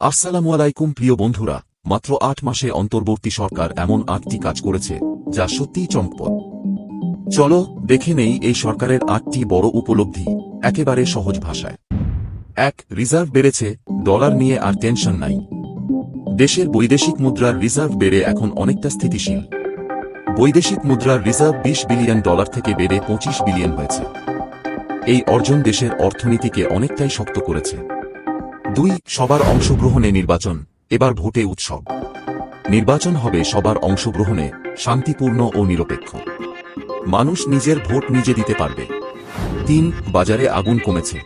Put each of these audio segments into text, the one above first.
আসসালামু আলাইকুম, প্রিয় বন্ধুরা। মাত্র আট মাসে অন্তর্বর্তী সরকার এমন আটটি কাজ করেছে, যা সত্যিই চমকপদ চলো, দেখে নেই এই সরকারের আটটি বড় উপলব্ধি, একেবারে সহজ ভাষায়। এক, রিজার্ভ বেড়েছে, ডলার নিয়ে আর টেনশন নাই। দেশের বৈদেশিক মুদ্রার রিজার্ভ বেড়ে এখন অনেকটা স্থিতিশীল। বৈদেশিক মুদ্রার রিজার্ভ বিশ বিলিয়ন ডলার থেকে বেড়ে পঁচিশ বিলিয়ন হয়েছে। এই অর্জন দেশের অর্থনীতিকে অনেকটাই শক্ত করেছে। দুই, সবার অংশগ্রহণে নির্বাচন, এবার ভোটে উৎসব। নির্বাচন হবে সবার অংশগ্রহণে, শান্তিপূর্ণ ও নিরপেক্ষ। মানুষ নিজের ভোট নিজে দিতে পারবে। তিন, বাজারে আগুন কমেছে।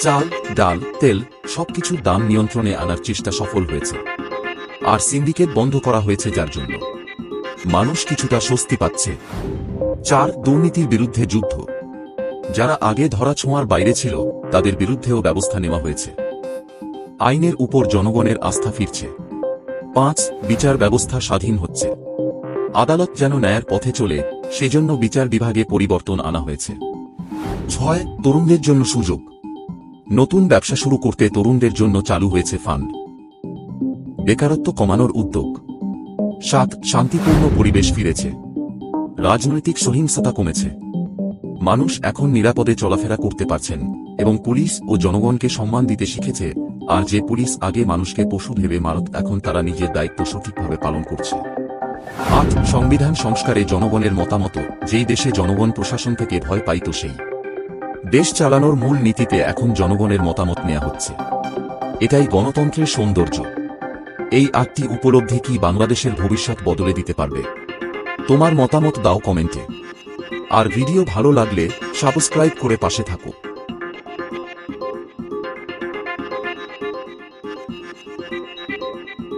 চাল, ডাল, তেল, সবকিছুর দাম নিয়ন্ত্রণে আনার চেষ্টা সফল হয়েছে। আর সিন্ডিকেট বন্ধ করা হয়েছে যার জন্য। মানুষ কিছুটা স্বস্তি পাচ্ছে। চার, দুর্নীতির বিরুদ্ধে যুদ্ধ। যারা আগে ধরা ছোঁয়ার বাইরে ছিল, তাদের বিরুদ্ধেও ব্যবস্থা নেওয়া হয়েছে। আইনের উপর জনগণের আস্থা ফিরছে। পাঁচ, বিচার ব্যবস্থা স্বাধীন হচ্ছে। আদালত যেন ন্যায়ের পথে চলে, সেজন্য বিচার বিভাগে পরিবর্তন আনা হয়েছে। ছয়, তরুণদের জন্য সুযোগ। নতুন ব্যবসা শুরু করতে তরুণদের জন্য চালু হয়েছে ফান্ড। বেকারত্ব কমানোর উদ্যোগ। সাত, শান্তিপূর্ণ পরিবেশ ফিরেছে। রাজনৈতিক সহিংসতা কমেছে। মানুষ এখন নিরাপদে চলাফেরা করতে পারছেন এবং পুলিশ ও জনগণকে সম্মান দিতে শিখেছে আর যে পুলিশ আগে মানুষকে পশু ভেবে মারত, এখন তারা নিজের দায়িত্ব সঠিকভাবে পালন করছে। আট, সংবিধান সংস্কারে জনগণের মতামত, যেই দেশে জনগণ প্রশাসন থেকে ভয় পাইত সেই। দেশ চালানোর মূল নীতিতে এখন জনগণের মতামত নেওয়া হচ্ছে। এটাই গণতন্ত্রের সৌন্দর্য। এই আটটি উপলব্ধি কি বাংলাদেশের ভবিষ্যৎ বদলে দিতে পারবে? তোমার মতামত দাও কমেন্টে। আর ভিডিও ভালো লাগলে সাবস্ক্রাইব করে পাশে থাকো। you